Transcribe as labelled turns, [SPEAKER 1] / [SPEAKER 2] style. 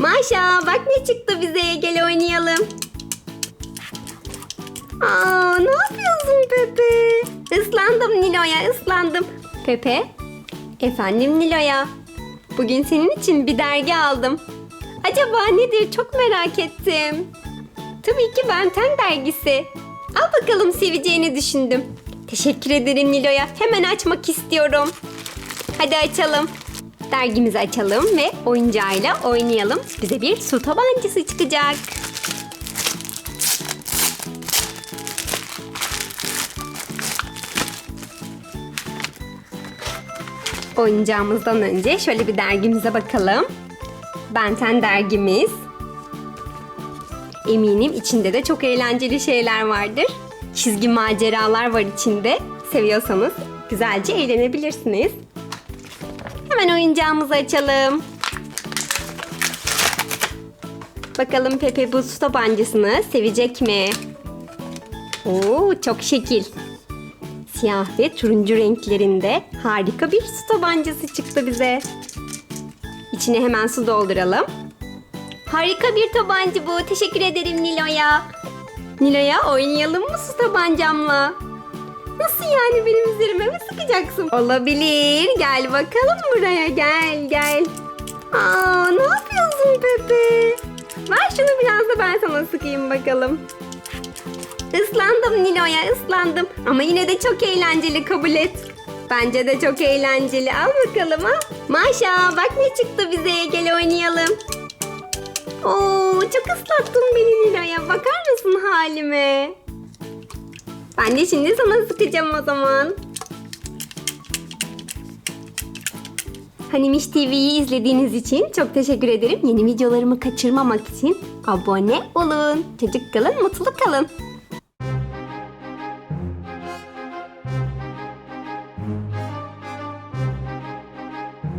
[SPEAKER 1] Maşa bak ne çıktı bize gel oynayalım. Aa, ne yapıyorsun Pepe? Islandım Nilo'ya ıslandım. Pepe, efendim Nilo'ya. Bugün senin için bir dergi aldım. Acaba nedir çok merak ettim. Tabii ki Benten dergisi. Al bakalım seveceğini düşündüm. Teşekkür ederim Nilo'ya. Hemen açmak istiyorum. Hadi açalım. Dergimizi açalım ve oyuncağıyla oynayalım. Bize bir su tabancası çıkacak. Oyuncağımızdan önce şöyle bir dergimize bakalım. Benten dergimiz. Eminim içinde de çok eğlenceli şeyler vardır. Çizgi maceralar var içinde. Seviyorsanız güzelce eğlenebilirsiniz. Hemen oyuncağımızı açalım. Bakalım Pepe bu su tabancasını sevecek mi? Oo, çok şekil. Siyah ve turuncu renklerinde harika bir su tabancası çıktı bize. İçine hemen su dolduralım. Harika bir tabanca bu. Teşekkür ederim Nilo'ya. Nilo'ya oynayalım mı su tabancamla? Nasıl yani benim üzerime mi sıkacaksın? Olabilir. Gel bakalım buraya. Gel gel. Aa, ne yapıyorsun Pepe? Ver şunu biraz da ben sana sıkayım bakalım. Islandım Nilo'ya ıslandım. Ama yine de çok eğlenceli kabul et. Bence de çok eğlenceli. Al bakalım ha. Maşa bak ne çıktı bize. Gel oynayalım. Oo çok ıslattın beni Nilo'ya. Bakar mısın halime? Ben de şimdi sana sıkacağım o zaman. Hanimiş TV'yi izlediğiniz için çok teşekkür ederim. Yeni videolarımı kaçırmamak için abone olun. Çocuk kalın, mutlu kalın.